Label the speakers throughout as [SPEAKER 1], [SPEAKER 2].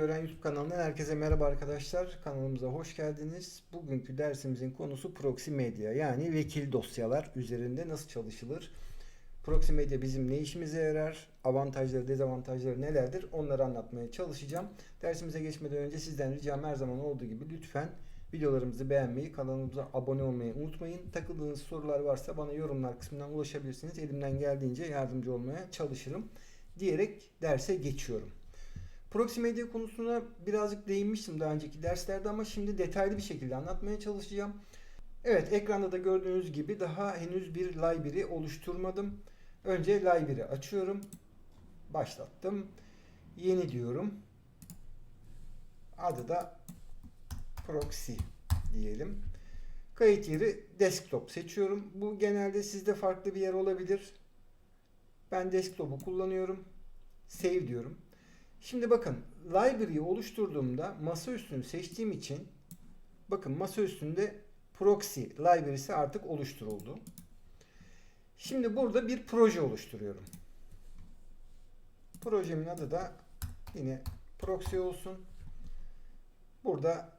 [SPEAKER 1] Öğren YouTube kanalından herkese merhaba arkadaşlar. Kanalımıza hoş geldiniz. Bugünkü dersimizin konusu Proxy Media yani vekil dosyalar üzerinde nasıl çalışılır? Proxy Media bizim ne işimize yarar? Avantajları, dezavantajları nelerdir? Onları anlatmaya çalışacağım. Dersimize geçmeden önce sizden ricam her zaman olduğu gibi lütfen videolarımızı beğenmeyi, kanalımıza abone olmayı unutmayın. Takıldığınız sorular varsa bana yorumlar kısmından ulaşabilirsiniz. Elimden geldiğince yardımcı olmaya çalışırım diyerek derse geçiyorum. Proxy Media konusuna birazcık değinmiştim daha önceki derslerde ama şimdi detaylı bir şekilde anlatmaya çalışacağım. Evet ekranda da gördüğünüz gibi daha henüz bir library oluşturmadım. Önce library açıyorum. Başlattım. Yeni diyorum. Adı da proxy diyelim. Kayıt yeri desktop seçiyorum. Bu genelde sizde farklı bir yer olabilir. Ben desktop'u kullanıyorum. Save diyorum. Şimdi bakın library'i oluşturduğumda masa üstünü seçtiğim için bakın masa üstünde proxy library'si artık oluşturuldu. Şimdi burada bir proje oluşturuyorum. Projemin adı da yine proxy olsun. Burada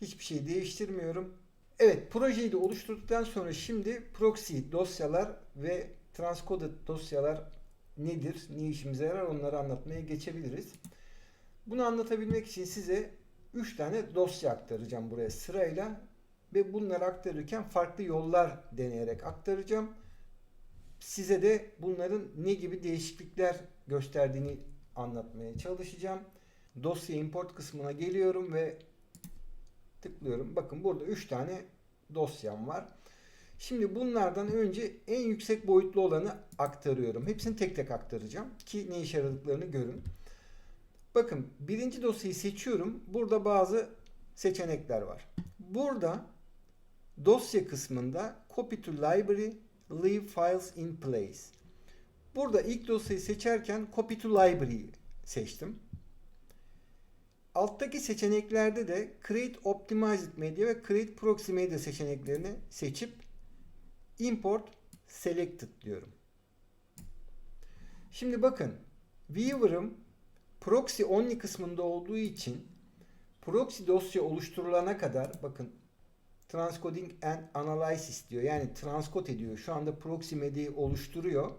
[SPEAKER 1] hiçbir şey değiştirmiyorum. Evet projeyi de oluşturduktan sonra şimdi proxy dosyalar ve transcoded dosyalar nedir, ne işimize yarar onları anlatmaya geçebiliriz. Bunu anlatabilmek için size 3 tane dosya aktaracağım buraya sırayla ve bunları aktarırken farklı yollar deneyerek aktaracağım. Size de bunların ne gibi değişiklikler gösterdiğini anlatmaya çalışacağım. Dosya import kısmına geliyorum ve tıklıyorum. Bakın burada 3 tane dosyam var. Şimdi bunlardan önce en yüksek boyutlu olanı aktarıyorum. Hepsini tek tek aktaracağım ki ne işe yaradıklarını görün. Bakın birinci dosyayı seçiyorum. Burada bazı seçenekler var. Burada dosya kısmında copy to library, leave files in place. Burada ilk dosyayı seçerken copy to library seçtim. Alttaki seçeneklerde de create optimized media ve create proxy media seçeneklerini seçip import selected diyorum. Şimdi bakın viewer'ım proxy only kısmında olduğu için proxy dosya oluşturulana kadar bakın transcoding and analysis diyor. Yani transkod ediyor. Şu anda proxy medyayı oluşturuyor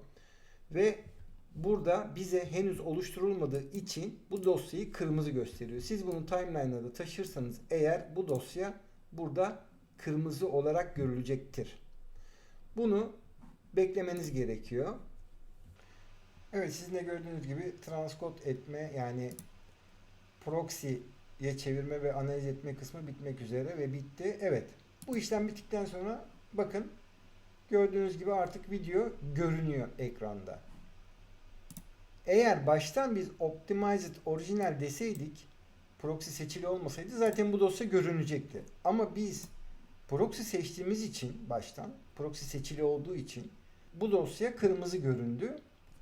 [SPEAKER 1] ve burada bize henüz oluşturulmadığı için bu dosyayı kırmızı gösteriyor. Siz bunu timeline'a da taşırsanız eğer bu dosya burada kırmızı olarak görülecektir. Bunu beklemeniz gerekiyor. Evet sizin de gördüğünüz gibi transkod etme yani proxy'ye çevirme ve analiz etme kısmı bitmek üzere ve bitti. Evet bu işlem bittikten sonra bakın gördüğünüz gibi artık video görünüyor ekranda. Eğer baştan biz optimized orijinal deseydik proxy seçili olmasaydı zaten bu dosya görünecekti. Ama biz proxy seçtiğimiz için baştan proxy seçili olduğu için bu dosya kırmızı göründü.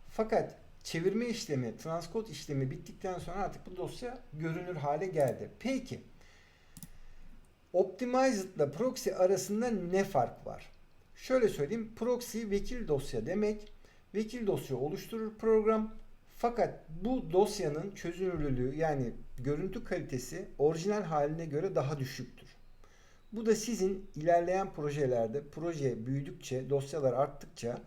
[SPEAKER 1] Fakat çevirme işlemi, transkod işlemi bittikten sonra artık bu dosya görünür hale geldi. Peki Optimized ile proxy arasında ne fark var? Şöyle söyleyeyim. Proxy vekil dosya demek. Vekil dosya oluşturur program. Fakat bu dosyanın çözünürlüğü yani görüntü kalitesi orijinal haline göre daha düşüktür. Bu da sizin ilerleyen projelerde proje büyüdükçe, dosyalar arttıkça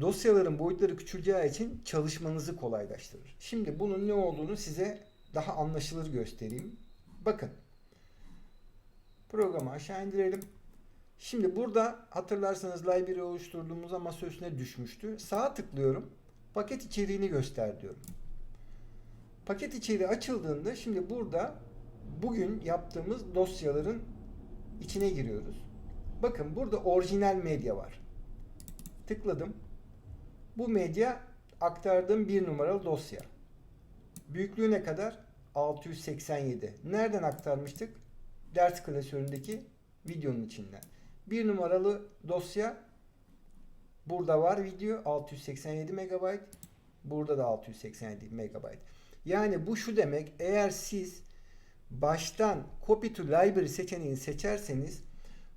[SPEAKER 1] dosyaların boyutları küçüleceği için çalışmanızı kolaylaştırır. Şimdi bunun ne olduğunu size daha anlaşılır göstereyim. Bakın. Programı aşağı indirelim. Şimdi burada hatırlarsanız library oluşturduğumuzda masa üstüne düşmüştü. Sağa tıklıyorum. Paket içeriğini göster diyorum. Paket içeriği açıldığında şimdi burada bugün yaptığımız dosyaların içine giriyoruz. Bakın burada orijinal medya var. Tıkladım. Bu medya aktardığım bir numaralı dosya. Büyüklüğü ne kadar? 687. Nereden aktarmıştık? Ders klasöründeki videonun içinden. Bir numaralı dosya burada var video 687 MB. Burada da 687 MB. Yani bu şu demek eğer siz baştan copy to library seçeneğini seçerseniz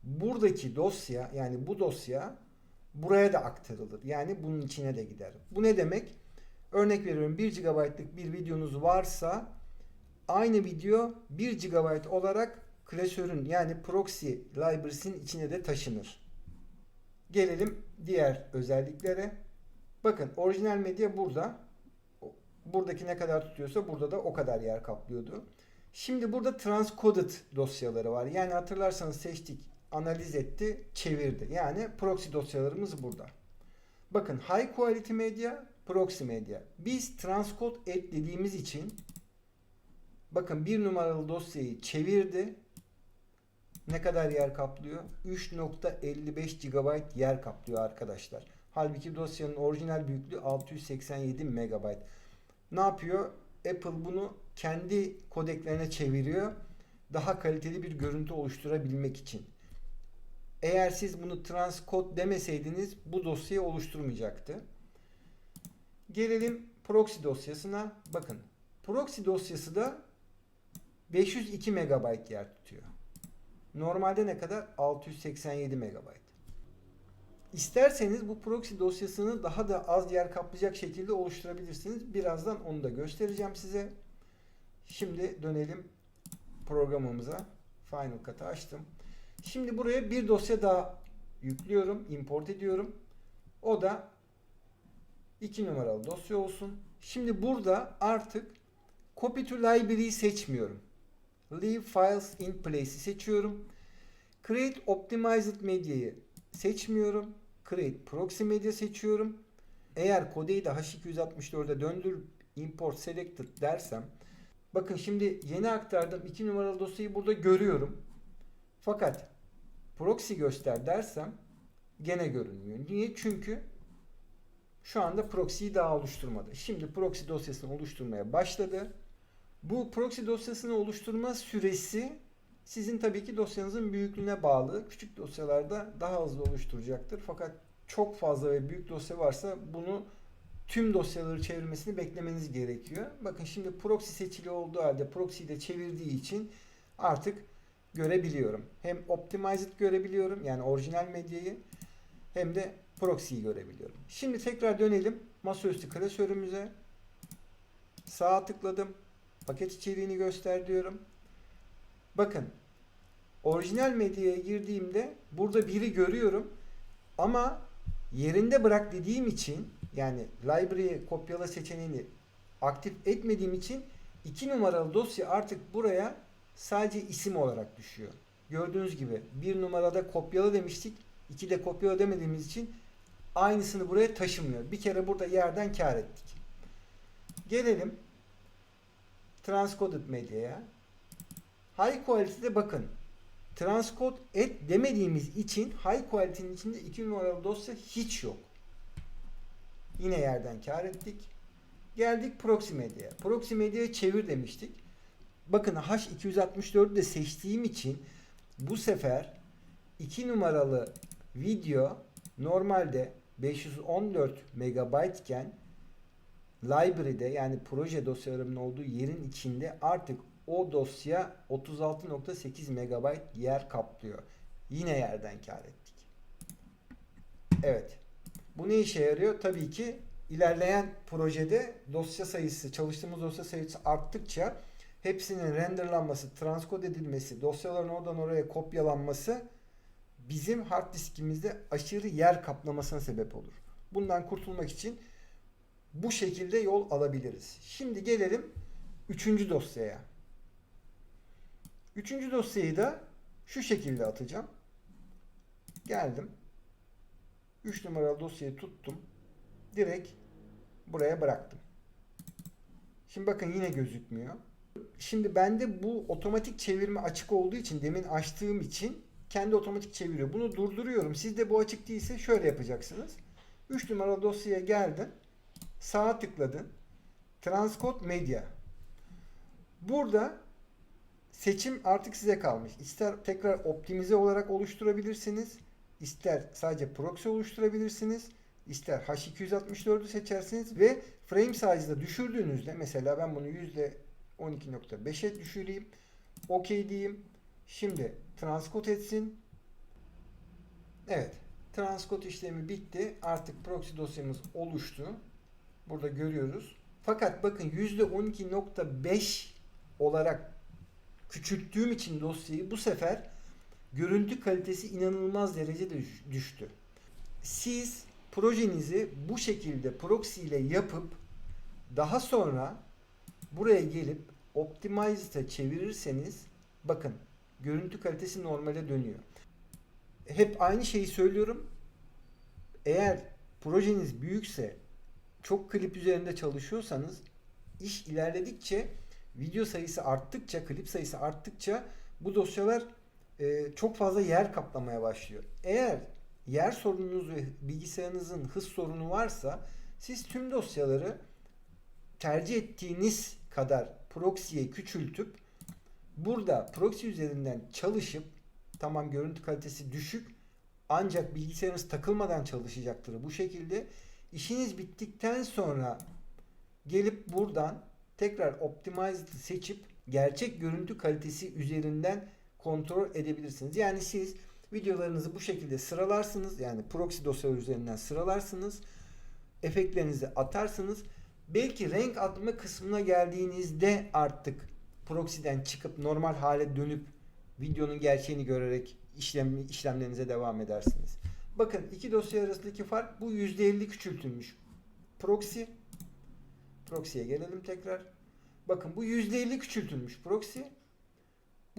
[SPEAKER 1] buradaki dosya yani bu dosya buraya da aktarılır. Yani bunun içine de gider. Bu ne demek? Örnek veriyorum 1 GB'lık bir videonuz varsa aynı video 1 GB olarak klasörün yani proxy library'sinin içine de taşınır. Gelelim diğer özelliklere. Bakın orijinal medya burada. Buradaki ne kadar tutuyorsa burada da o kadar yer kaplıyordu. Şimdi burada transcoded dosyaları var. Yani hatırlarsanız seçtik, analiz etti, çevirdi. Yani proxy dosyalarımız burada. Bakın high quality media, proxy media. Biz transcode et dediğimiz için bakın bir numaralı dosyayı çevirdi. Ne kadar yer kaplıyor? 3.55 GB yer kaplıyor arkadaşlar. Halbuki dosyanın orijinal büyüklüğü 687 MB. Ne yapıyor? Apple bunu kendi kodeklerine çeviriyor. Daha kaliteli bir görüntü oluşturabilmek için. Eğer siz bunu transcode demeseydiniz bu dosyayı oluşturmayacaktı. Gelelim proxy dosyasına. Bakın proxy dosyası da 502 MB yer tutuyor. Normalde ne kadar? 687 MB. İsterseniz bu proxy dosyasını daha da az yer kaplayacak şekilde oluşturabilirsiniz. Birazdan onu da göstereceğim size. Şimdi dönelim programımıza. Final Cut'ı açtım. Şimdi buraya bir dosya daha yüklüyorum, import ediyorum. O da 2 numaralı dosya olsun. Şimdi burada artık Copy to Library'yi seçmiyorum. Leave Files in Place'i seçiyorum. Create Optimized Media'yı seçmiyorum. Create Proxy Media seçiyorum. Eğer kodeyi de H264'e döndür import selected dersem bakın şimdi yeni aktardım 2 numaralı dosyayı burada görüyorum. Fakat proxy göster dersem gene görünmüyor. Niye? Çünkü şu anda proxy'yi daha oluşturmadı. Şimdi proxy dosyasını oluşturmaya başladı. Bu proxy dosyasını oluşturma süresi sizin tabii ki dosyanızın büyüklüğüne bağlı. Küçük dosyalarda daha hızlı oluşturacaktır. Fakat çok fazla ve büyük dosya varsa bunu tüm dosyaları çevirmesini beklemeniz gerekiyor. Bakın şimdi proxy seçili olduğu halde proxy'yi de çevirdiği için artık görebiliyorum. Hem optimized görebiliyorum yani orijinal medyayı hem de proxy'yi görebiliyorum. Şimdi tekrar dönelim masaüstü klasörümüze. Sağa tıkladım. Paket içeriğini göster diyorum. Bakın orijinal medyaya girdiğimde burada biri görüyorum ama yerinde bırak dediğim için yani library'e kopyala seçeneğini aktif etmediğim için 2 numaralı dosya artık buraya sadece isim olarak düşüyor. Gördüğünüz gibi bir numarada kopyala demiştik. 2'de kopyala demediğimiz için aynısını buraya taşımıyor. Bir kere burada yerden kar ettik. Gelelim transcoded medyaya. High quality'de bakın. Transcode et demediğimiz için high quality'nin içinde 2 numaralı dosya hiç yok. Yine yerden kar ettik. Geldik. Proxy medyaya çevir demiştik. Bakın H264'ü de seçtiğim için bu sefer 2 numaralı video normalde 514 MB iken library'de yani proje dosyalarımın olduğu yerin içinde artık o dosya 36.8 MB yer kaplıyor. Yine yerden kar ettik. Evet. Bu ne işe yarıyor? Tabii ki ilerleyen projede dosya sayısı, çalıştığımız dosya sayısı arttıkça hepsinin renderlanması, transkod edilmesi, dosyaların oradan oraya kopyalanması bizim hard diskimizde aşırı yer kaplamasına sebep olur. Bundan kurtulmak için bu şekilde yol alabiliriz. Şimdi gelelim üçüncü dosyaya. Üçüncü dosyayı da şu şekilde atacağım. Geldim. 3 numaralı dosyayı tuttum. Direkt buraya bıraktım. Şimdi bakın yine gözükmüyor. Şimdi bende bu otomatik çevirme açık olduğu için demin açtığım için kendi otomatik çeviriyor. Bunu durduruyorum. Sizde bu açık değilse şöyle yapacaksınız. 3 numaralı dosyaya geldin. Sağa tıkladın. Transcode Media. Burada seçim artık size kalmış. İster tekrar optimize olarak oluşturabilirsiniz. İster sadece proxy oluşturabilirsiniz. ister H264'ü seçersiniz ve frame size'ı düşürdüğünüzde mesela ben bunu %12.5'e düşüreyim. OK diyeyim. Şimdi transcode etsin. Evet. Transcode işlemi bitti. Artık proxy dosyamız oluştu. Burada görüyoruz. Fakat bakın %12.5 olarak küçülttüğüm için dosyayı bu sefer görüntü kalitesi inanılmaz derecede düş- düştü. Siz projenizi bu şekilde proxy ile yapıp daha sonra buraya gelip Optimized'a çevirirseniz bakın görüntü kalitesi normale dönüyor. Hep aynı şeyi söylüyorum. Eğer projeniz büyükse çok klip üzerinde çalışıyorsanız iş ilerledikçe video sayısı arttıkça, klip sayısı arttıkça bu dosyalar e, çok fazla yer kaplamaya başlıyor. Eğer yer sorununuz ve bilgisayarınızın hız sorunu varsa siz tüm dosyaları tercih ettiğiniz kadar proxy'ye küçültüp burada proxy üzerinden çalışıp tamam görüntü kalitesi düşük ancak bilgisayarınız takılmadan çalışacaktır bu şekilde. İşiniz bittikten sonra gelip buradan tekrar Optimized'ı seçip gerçek görüntü kalitesi üzerinden kontrol edebilirsiniz. Yani siz videolarınızı bu şekilde sıralarsınız. Yani proxy dosyaları üzerinden sıralarsınız. Efektlerinizi atarsınız. Belki renk atma kısmına geldiğinizde artık proxy'den çıkıp normal hale dönüp videonun gerçeğini görerek işlem, işlemlerinize devam edersiniz. Bakın iki dosya arasındaki fark bu %50 küçültülmüş. Proxy Proxy'ye gelelim tekrar. Bakın bu %50 küçültülmüş proxy.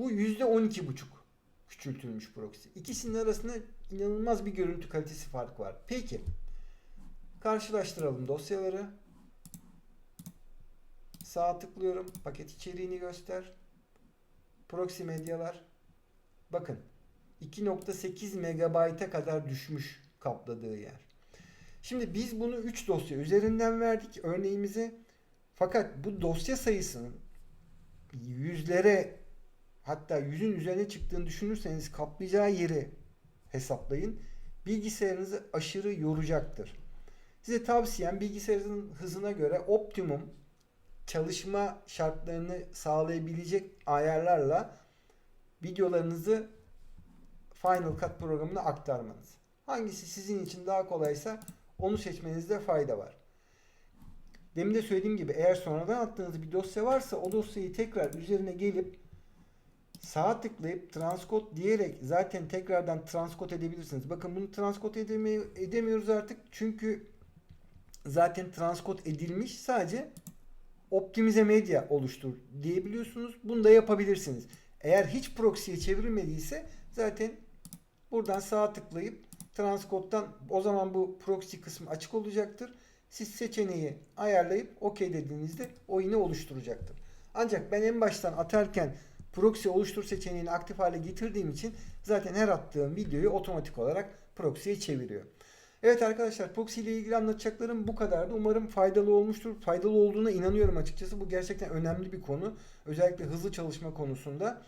[SPEAKER 1] Bu %12,5 küçültülmüş proxy. İkisinin arasında inanılmaz bir görüntü kalitesi farkı var. Peki. Karşılaştıralım dosyaları. Sağ tıklıyorum. Paket içeriğini göster. Proxy medyalar. Bakın 2.8 megabayta kadar düşmüş kapladığı yer. Şimdi biz bunu 3 dosya üzerinden verdik örneğimizi. Fakat bu dosya sayısının yüzlere hatta yüzün üzerine çıktığını düşünürseniz kaplayacağı yeri hesaplayın. Bilgisayarınızı aşırı yoracaktır. Size tavsiyem bilgisayarınızın hızına göre optimum çalışma şartlarını sağlayabilecek ayarlarla videolarınızı Final Cut programına aktarmanız. Hangisi sizin için daha kolaysa onu seçmenizde fayda var. Demin de söylediğim gibi eğer sonradan attığınız bir dosya varsa o dosyayı tekrar üzerine gelip sağa tıklayıp transkod diyerek zaten tekrardan transkod edebilirsiniz. Bakın bunu transkod edemi- edemiyoruz artık çünkü zaten transkod edilmiş sadece optimize medya oluştur diyebiliyorsunuz. Bunu da yapabilirsiniz. Eğer hiç proxy'ye çevrilmediyse zaten buradan sağa tıklayıp transkoddan o zaman bu proxy kısmı açık olacaktır. Siz seçeneği ayarlayıp OK dediğinizde o yine oluşturacaktır. Ancak ben en baştan atarken proxy oluştur seçeneğini aktif hale getirdiğim için zaten her attığım videoyu otomatik olarak proxy'ye çeviriyor. Evet arkadaşlar proxy ile ilgili anlatacaklarım bu kadardı. Umarım faydalı olmuştur. Faydalı olduğuna inanıyorum açıkçası. Bu gerçekten önemli bir konu. Özellikle hızlı çalışma konusunda.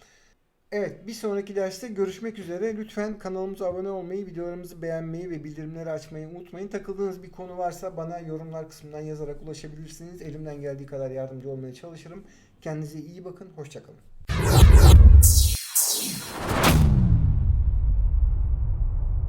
[SPEAKER 1] Evet bir sonraki derste görüşmek üzere. Lütfen kanalımıza abone olmayı, videolarımızı beğenmeyi ve bildirimleri açmayı unutmayın. Takıldığınız bir konu varsa bana yorumlar kısmından yazarak ulaşabilirsiniz. Elimden geldiği kadar yardımcı olmaya çalışırım. Kendinize iyi bakın. Hoşçakalın. Thank you.